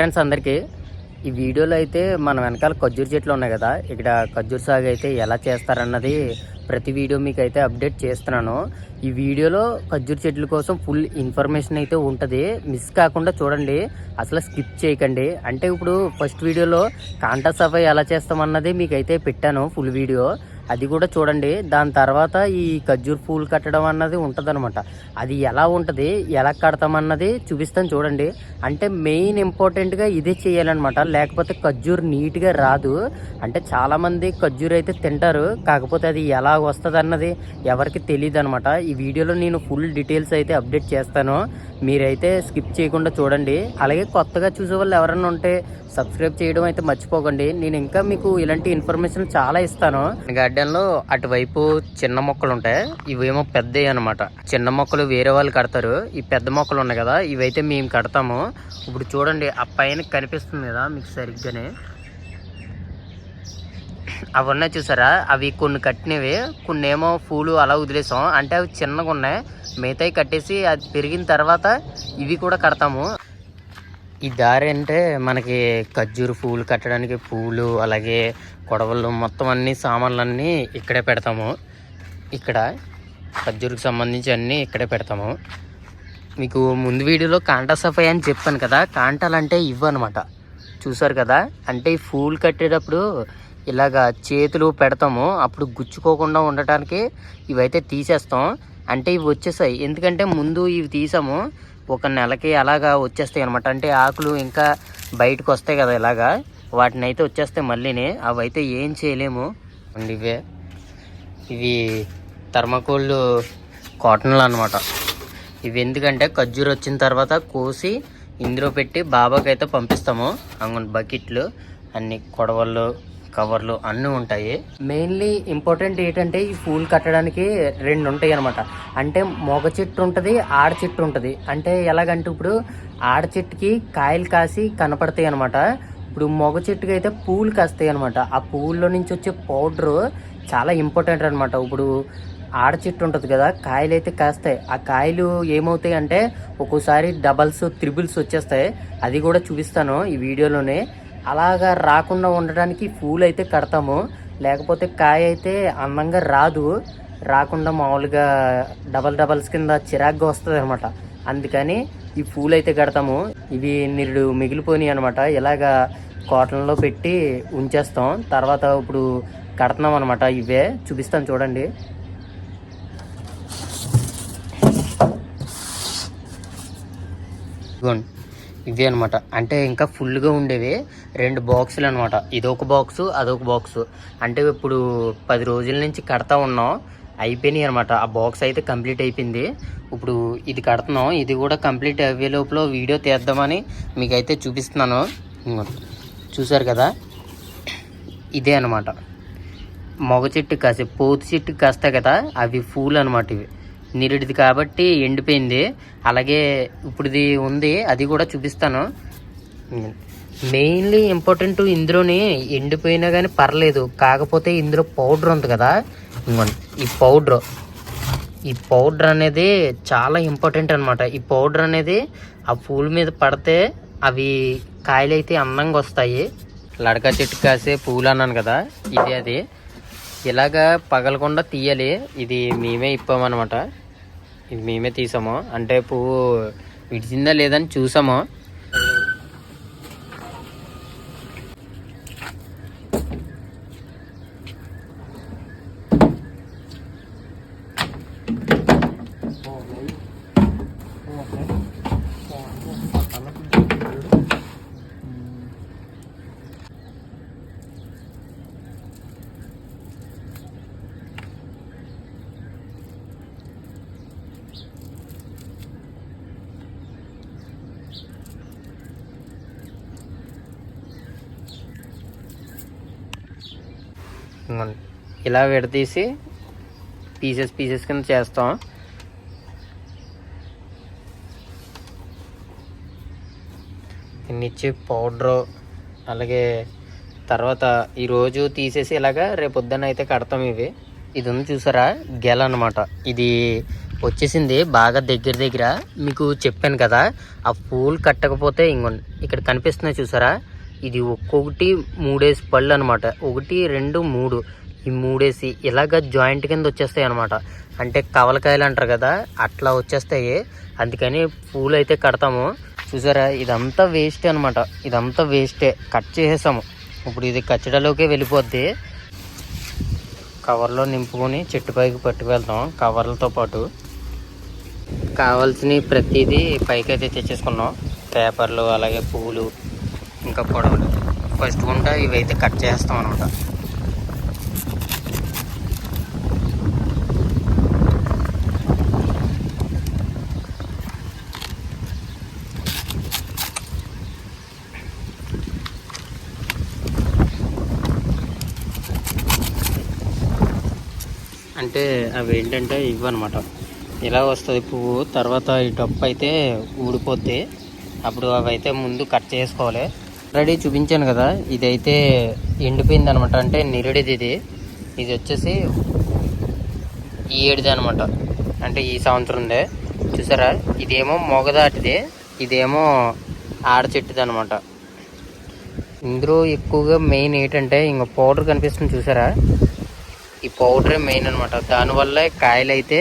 Friends అందరికీ ఈ వీడియోలో అయితే మన వెనకాల ఖర్జూర్ చెట్లు ఉన్నాయి కదా ఇక్కడ ఖర్జూర్ సాగు అయితే ఎలా చేస్తారన్నది ప్రతి వీడియో మీకు అయితే అప్డేట్ చేస్తున్నాను. ఈ వీడియోలో ఖర్జూర్ చెట్ల కోసం ఫుల్ ఇన్ఫర్మేషన్ అయితే ఉంటుంది. మిస్ కాకుండా చూడండి అసలు స్కిప్ చేయకండి. అంటే ఇప్పుడు ఫస్ట్ వీడియోలో కాంటా సఫై ఎలా చేస్తామన్నది మీకు అయితే పెట్టాను ఫుల్ వీడియో. అది కూడా చూడండి. దాని తర్వాత ఈ ఖర్జూర్ పూలు కట్టడం అన్నది ఉంటుందన్నమాట. అది ఎలా ఉంటుంది ఎలా కడతామన్నది చూపిస్తాను చూడండి. అంటే మెయిన్ ఇంపార్టెంట్గా ఇదే చేయాలన్నమాట. లేకపోతే ఖర్జూర్ నీట్గా రాదు. అంటే చాలామంది ఖర్జూర్ అయితే తింటారు. కాకపోతే అది ఎలా వస్తుంది అన్నది ఎవరికి తెలియదు అనమాట ఈ వీడియోలో నేను ఫుల్ డీటెయిల్స్ అయితే అప్డేట్ చేస్తాను. మీరైతే స్కిప్ చేయకుండా చూడండి. అలాగే కొత్తగా చూసే వాళ్ళు ఎవరైనా ఉంటే సబ్స్క్రైబ్ చేయడం అయితే మర్చిపోకండి. నేను ఇంకా మీకు ఇలాంటి ఇన్ఫర్మేషన్ చాలా ఇస్తాను. గార్డెన్లో అటువైపు చిన్న మొక్కలు ఉంటాయి. ఇవేమో పెద్దవి అనమాట చిన్న మొక్కలు వేరే వాళ్ళు కడతారు. ఈ పెద్ద మొక్కలు ఉన్నాయి కదా ఇవైతే మేము కడతాము. ఇప్పుడు చూడండి ఆ పైన కనిపిస్తుంది కదా మీకు సరిగ్గానే. అవి ఉన్నాయి చూసారా? అవి కొన్ని కట్టినవి. కొన్ని ఏమో పూలు అలా వదిలేసాం. అంటే అవి చిన్నగా ఉన్నాయి. మిగతాయి కట్టేసి అది పెరిగిన తర్వాత ఇవి కూడా కడతాము. ఈ దారి అంటే మనకి ఖర్జూరు పూలు కట్టడానికి పూలు అలాగే కొడవలు మొత్తం అన్ని సామాన్లన్నీ ఇక్కడే పెడతాము. ఇక్కడ ఖర్జూరుకు సంబంధించి అన్నీ ఇక్కడే పెడతాము. మీకు ముందు వీడియోలో కాంటా సఫై అని చెప్పాను కదా కాంటాలు అంటే ఇవ్వనమాట చూసారు కదా? అంటే ఈ పూలు కట్టేటప్పుడు ఇలాగ చేతులు పెడతాము అప్పుడు గుచ్చుకోకుండా ఉండటానికి ఇవైతే తీసేస్తాం. అంటే ఇవి వచ్చేసాయి. ఎందుకంటే ముందు ఇవి తీసాము. ఒక నెలకి అలాగా వచ్చేస్తాయి అనమాట అంటే ఆకులు ఇంకా బయటకు వస్తాయి కదా ఇలాగా. వాటిని అయితే వచ్చేస్తాయి మళ్ళీని. అవి అయితే ఏం చేయలేము. అండి ఇవే. ఇవి థర్మకోళ్ళు కాటన్లు అనమాట ఇవి ఎందుకంటే ఖర్జూర్ వచ్చిన తర్వాత కోసి ఇందులో పెట్టి బాబాకి అయితే పంపిస్తాము. అంగన్ బకెట్లు అన్ని కొడవళ్ళు కవర్లు అన్నీ ఉంటాయి. మెయిన్లీ ఇంపార్టెంట్ ఏంటంటే ఈ పూలు కట్టడానికి రెండు ఉంటాయి అనమాట అంటే మొగ చెట్టు ఉంటుంది ఆడ చెట్టు ఉంటుంది. అంటే ఎలాగంటే ఇప్పుడు ఆడ చెట్టుకి కాయలు కాసి కనపడతాయి అనమాట ఇప్పుడు మొగ చెట్టుకి అయితే పూలు కాస్తాయి అనమాట ఆ పూల్లో నుంచి వచ్చే పౌడర్ చాలా ఇంపార్టెంట్ అనమాట ఇప్పుడు ఆడ చెట్టు ఉంటుంది కదా కాయలు అయితే కాస్తాయి. ఆ కాయలు ఏమవుతాయి అంటే ఒక్కోసారి డబల్స్ త్రిబుల్స్ వచ్చేస్తాయి. అది కూడా చూపిస్తాను ఈ వీడియోలోనే. అలాగా రాకుండా ఉండడానికి పూలు అయితే కడతాము. లేకపోతే కాయ అయితే అందంగా రాదు. రాకుండా మామూలుగా డబల్ డబల్స్ కింద చిరాగ్గా వస్తుంది అనమాట అందుకని ఈ పూలు అయితే కడతాము. ఇవి నిరుడు మిగిలిపోయినాయి అనమాట ఇలాగా కాటన్లో పెట్టి ఉంచేస్తాం. తర్వాత ఇప్పుడు కడుతున్నాం అనమాట ఇవే. చూపిస్తాను చూడండి. ఇదిగోండి. ఇవి అనమాట అంటే ఇంకా ఫుల్గా ఉండేవి రెండు బాక్సులు అనమాట ఇదొక బాక్సు అదొక బాక్సు అంటే ఇప్పుడు పది రోజుల నుంచి కడతా ఉన్నాం. అయిపోయినాయి అనమాట ఆ బాక్స్ అయితే కంప్లీట్ అయిపోయింది. ఇప్పుడు ఇది కడుతున్నాం. ఇది కూడా కంప్లీట్ అయ్యే లోపల వీడియో తీద్దామని మీకైతే చూపిస్తున్నాను. చూసారు కదా? ఇదే అనమాట మొగ చెట్టు కాసే పోతు చెట్టు కాస్తాయి కదా? అవి పూలు అనమాట ఇవి. నిరుడిది కాబట్టి ఎండిపోయింది. అలాగే ఇప్పుడు ఇది ఉంది అది కూడా చూపిస్తాను. మెయిన్లీ ఇంపార్టెంట్ ఇందులోని ఎండిపోయినా కానీ పర్లేదు. కాకపోతే ఇందులో పౌడర్ ఉంది కదా. ఈ పౌడర్. ఈ పౌడర్ అనేది చాలా ఇంపార్టెంట్ అనమాట ఈ పౌడర్ అనేది ఆ పూల మీద పడితే అవి కాయలు అయితే అందంగా వస్తాయి. లడక చెట్టు కాసే పూలు అన్నాను కదా ఇది అది. ఇలాగా పగలకుండా తీయాలి. ఇది మేమే ఇప్పామన్నమాట. ఇది మేమే తీసాము. అంటే పువ్వు విడిచిందా లేదని చూసాము. ఇదిగోండి. ఇలా విడదీసి పీసెస్ పీసెస్ కింద చేస్తాం. ఇన్నిచ్చి పౌడరు అలాగే తర్వాత ఈరోజు తీసేసి ఇలాగా రేపు పొద్దున్న అయితే కడతాం ఇవి. ఇది ఉంది చూసారా? గెల అనమాట ఇది వచ్చేసింది బాగా దగ్గర దగ్గర మీకు చెప్పాను కదా ఆ పూలు కట్టకపోతే ఇంకొండి ఇక్కడ కనిపిస్తున్నాయి చూసారా? ఇది ఒక్కొక్కటి మూడేసి పళ్ళు అనమాట ఒకటి రెండు మూడు. ఈ మూడేసి ఇలాగ జాయింట్ కింద వచ్చేస్తాయి అనమాట అంటే కవలకాయలు అంటారు కదా అట్లా వచ్చేస్తాయి. అందుకని పూలు అయితే కడతాము. చూసారా ఇదంతా వేస్ట్ అనమాట ఇదంతా వేస్టే. కట్ చేసేసాము. ఇప్పుడు ఇది కచ్చడలోకే వెళ్ళిపోద్ది. కవర్లో నింపుకొని చెట్టు పైకి పట్టుకెళ్తాం కవర్లతో పాటు. కావాల్సిన ప్రతిదీ పైకి అయితే తెచ్చేసుకున్నాం. పేపర్లు అలాగే పువ్వులు ఇంకా పొడవులు ఫస్ట్ గుంట ఇవైతే కట్ చేస్తాం అనమాట అంటే అవి ఏంటంటే ఇవ్వనమాట ఇలా వస్తుంది పువ్వు తర్వాత ఈ డప్పు అయితే ఊడిపోద్ది. అప్పుడు అవి అయితే ముందు కట్ చేసుకోవాలి. ఆల్రెడీ చూపించాను కదా ఇదైతే ఎండిపోయింది అనమాట అంటే నిరుడిది ఇది. ఇది వచ్చేసి ఈ ఏడిది అనమాట. అంటే ఈ సంవత్సరందే. చూసారా? ఇదేమో మొగదాటిది. ఇదేమో ఆడ చెట్టుది అనమాట. ఇందులో ఎక్కువగా మెయిన్ ఏంటంటే ఇంక పౌడర్ కనిపిస్తుంది చూసారా? ఈ పౌడరే మెయిన్ అనమాట. దానివల్ల కాయలు అయితే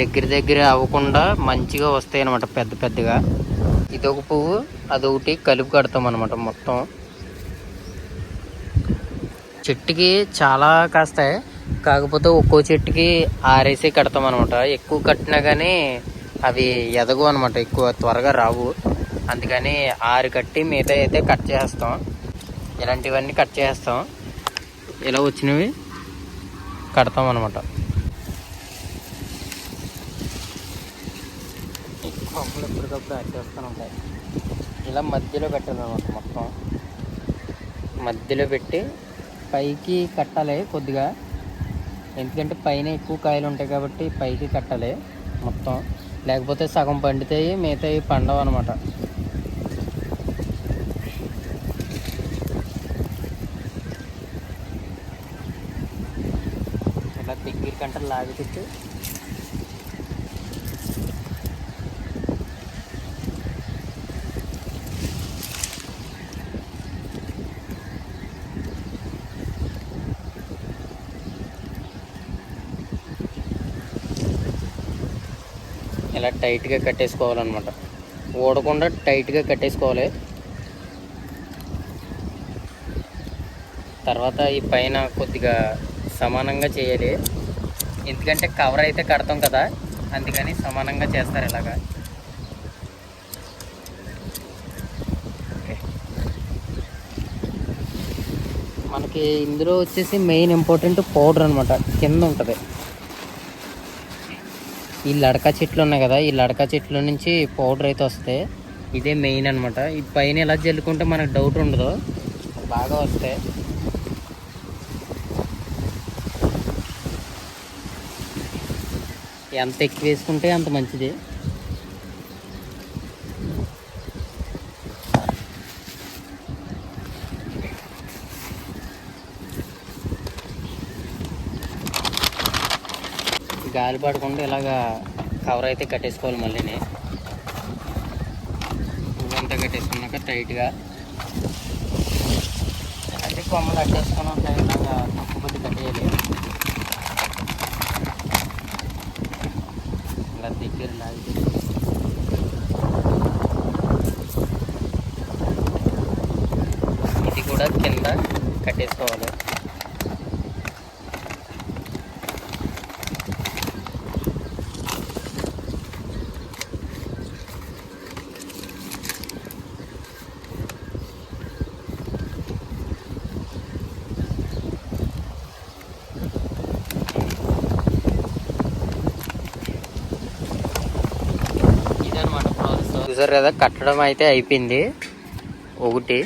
దగ్గర దగ్గర అవ్వకుండా మంచిగా వస్తాయి అనమాట పెద్ద పెద్దగా. ఇదొక పువ్వు అదొకటి కలిపి కడతాం అనమాట మొత్తం. చెట్టుకి చాలా కాస్తాయి. కాకపోతే ఒక్కో చెట్టుకి ఆరేసి కడతాం అనమాట ఎక్కువ కట్టినా కానీ అవి ఎదగవు అనమాట ఎక్కువ త్వరగా రావు. అందుకని ఆరు కట్టి మిగతా అయితే కట్ చేస్తాం ఇలాంటివన్నీ కట్ చేస్తాం ఇలా వచ్చినవి కడతాం అనమాట కొమ్మలు ఎప్పటికప్పుడు అట్టేస్తూ ఉంటాయి. ఇలా మధ్యలో పెట్టాలన్నమాట మొత్తం. మధ్యలో పెట్టి పైకి కట్టాలి కొద్దిగా. ఎందుకంటే పైన ఎక్కువ కాయలు ఉంటాయి కాబట్టి పైకి కట్టాలి మొత్తం. లేకపోతే సగం పండితాయి మిగతాయి పండవు అనమాట ఇలా దగ్గర కంటే లాగి పెట్టి టైట్గా కట్టేసుకోవాలన్నమాట. ఊడకుండా టైట్గా కట్టేసుకోవాలి. తర్వాత ఈ పైన కొద్దిగా సమానంగా చేయాలి. ఎందుకంటే కవర్ అయితే కడతాం కదా అందుకని సమానంగా చేస్తారు ఇలాగా. మనకి ఇందులో వచ్చేసి మెయిన్ ఇంపార్టెంట్ పౌడర్ అనమాట కింద ఉంటుంది. ఈ లడకా చెట్లు ఉన్నాయి కదా ఈ లడకా చెట్ల నుంచి పౌడర్ అయితే వస్తాయి ఇదే మెయిన్ అనమాట ఈ పైన ఎలా జల్లుకుంటే మనకు డౌట్ ఉండదు. బాగా వస్తాయి. ఎంత ఎక్కువ వేసుకుంటే అంత మంచిది. గాలి పడకుండా ఇలాగా కవర్ అయితే కట్టేసుకోవాలి మళ్ళీని పువ్వంతా కట్టేసుకున్నాక టైట్గా. అంటే కొమ్మలు అట్టేసుకున్నాక ఇలాగా తక్కువ కొద్ది కట్టేయాలి ఇలా దగ్గర లాగి ఇది కూడా కింద కట్టేసుకోవాలి. చూసారు కదా కట్టడం అయితే అయిపోయింది. ఒకటి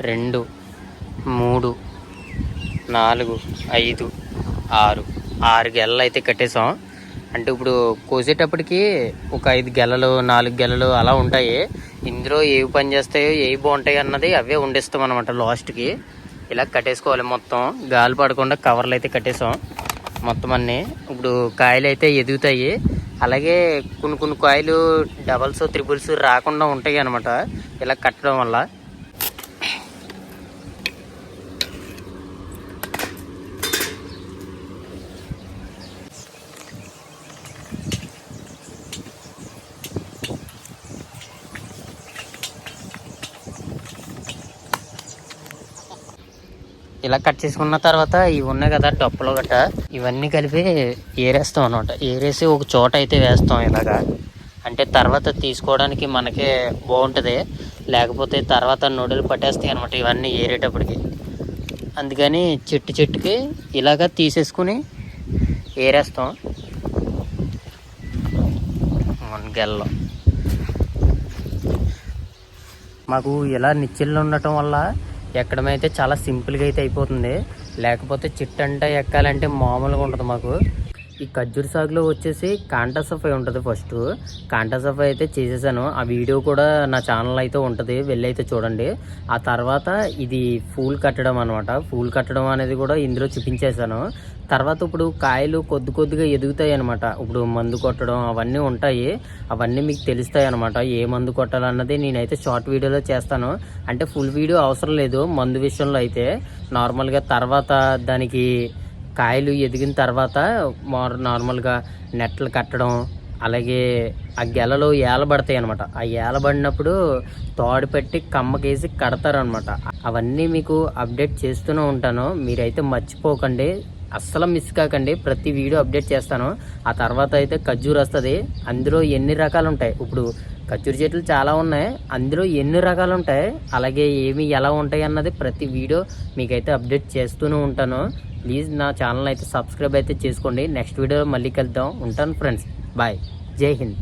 రెండు మూడు నాలుగు ఐదు ఆరు. ఆరు గెలలు అయితే కట్టేసాం అంటే ఇప్పుడు కోసేటప్పటికి ఒక ఐదు గెలలు నాలుగు గెలలు అలా ఉంటాయి. ఇందులో ఏవి పని చేస్తాయో ఏవి బాగుంటాయి అన్నది అవే వండిస్తాం అనమాట లాస్ట్కి. ఇలా కట్టేసుకోవాలి మొత్తం. గాలి పడకుండా కవర్లు అయితే కట్టేసాం మొత్తం అన్నీ. ఇప్పుడు కాయలు అయితే ఎదుగుతాయి. అలాగే కొన్ని కొన్ని కాయలు డబల్స్ త్రిబుల్స్ రాకుండా ఉంటాయి అనమాట ఇలా కట్టడం వల్ల. ఇలా కట్ చేసుకున్న తర్వాత ఇవి ఉన్నాయి కదా డప్పులు గట్ట. ఇవన్నీ కలిపి ఏరేస్తాం అనమాట ఏరేసి ఒక చోట అయితే వేస్తాం ఇలాగా. అంటే తర్వాత తీసుకోవడానికి మనకే బాగుంటుంది. లేకపోతే తర్వాత నొడులు పట్టేస్తాయి అనమాట ఇవన్నీ ఏరేటప్పటికి. అందుకని చెట్టు చెట్టుకి ఇలాగ తీసేసుకుని ఏరేస్తాం. మన గెల్లో. మాకు ఇలా నిచ్చెళ్ళు ఉండటం వల్ల ఎక్కడమైతే చాలా సింపుల్గా అయితే అయిపోతుంది. లేకపోతే చిట్టు అంటే ఎక్కాలంటే మామూలుగా ఉంటుంది మాకు. ఈ ఖర్జూర్ సాగులో వచ్చేసి కాంటా సఫై ఉంటుంది ఫస్ట్. కాంటా సఫై అయితే చేసేసాను. ఆ వీడియో కూడా నా ఛానల్ అయితే ఉంటుంది. వెళ్ళి అయితే చూడండి. ఆ తర్వాత ఇది ఫూల్ కట్టడం అనమాట ఫూల్ కట్టడం అనేది కూడా ఇందులో చూపించేశాను. తర్వాత ఇప్పుడు కాయలు కొద్ది కొద్దిగా ఎదుగుతాయి అనమాట ఇప్పుడు మందు కొట్టడం అవన్నీ ఉంటాయి. అవన్నీ మీకు తెలుస్తాయి అనమాట ఏ మందు కొట్టాలన్నది నేనైతే షార్ట్ వీడియోలో చేస్తాను. అంటే ఫుల్ వీడియో అవసరం లేదు మందు విషయంలో అయితే. నార్మల్గా తర్వాత దానికి కాయలు ఎదిగిన తర్వాత నార్మల్గా నెట్లు కట్టడం అలాగే ఆ గెలలో ఏలబడతాయి అనమాట ఆ ఏలబడినప్పుడు తోడు పెట్టి కమ్మకేసి కడతారనమాట అవన్నీ మీకు అప్డేట్ చేస్తూనే ఉంటాను. మీరైతే మర్చిపోకండి. అస్సలు మిస్ కాకండి. ప్రతి వీడియో అప్డేట్ చేస్తాను. ఆ తర్వాత అయితే ఖర్జూర్ వస్తుంది. అందులో ఎన్ని రకాలు ఉంటాయి ఇప్పుడు ఖర్జూర్ చెట్లు చాలా ఉన్నాయి. అందులో ఎన్ని రకాలు ఉంటాయి అలాగే ఏమి ఎలా ఉంటాయి అన్నది ప్రతి వీడియో మీకైతే అప్డేట్ చేస్తూనే ఉంటాను. ప్లీజ్ నా ఛానల్ అయితే సబ్స్క్రైబ్ అయితే చేసుకోండి. నెక్స్ట్ వీడియో మళ్ళీ కలుద్దాం. ఉంటాను ఫ్రెండ్స్ బాయ్ జై హింద్.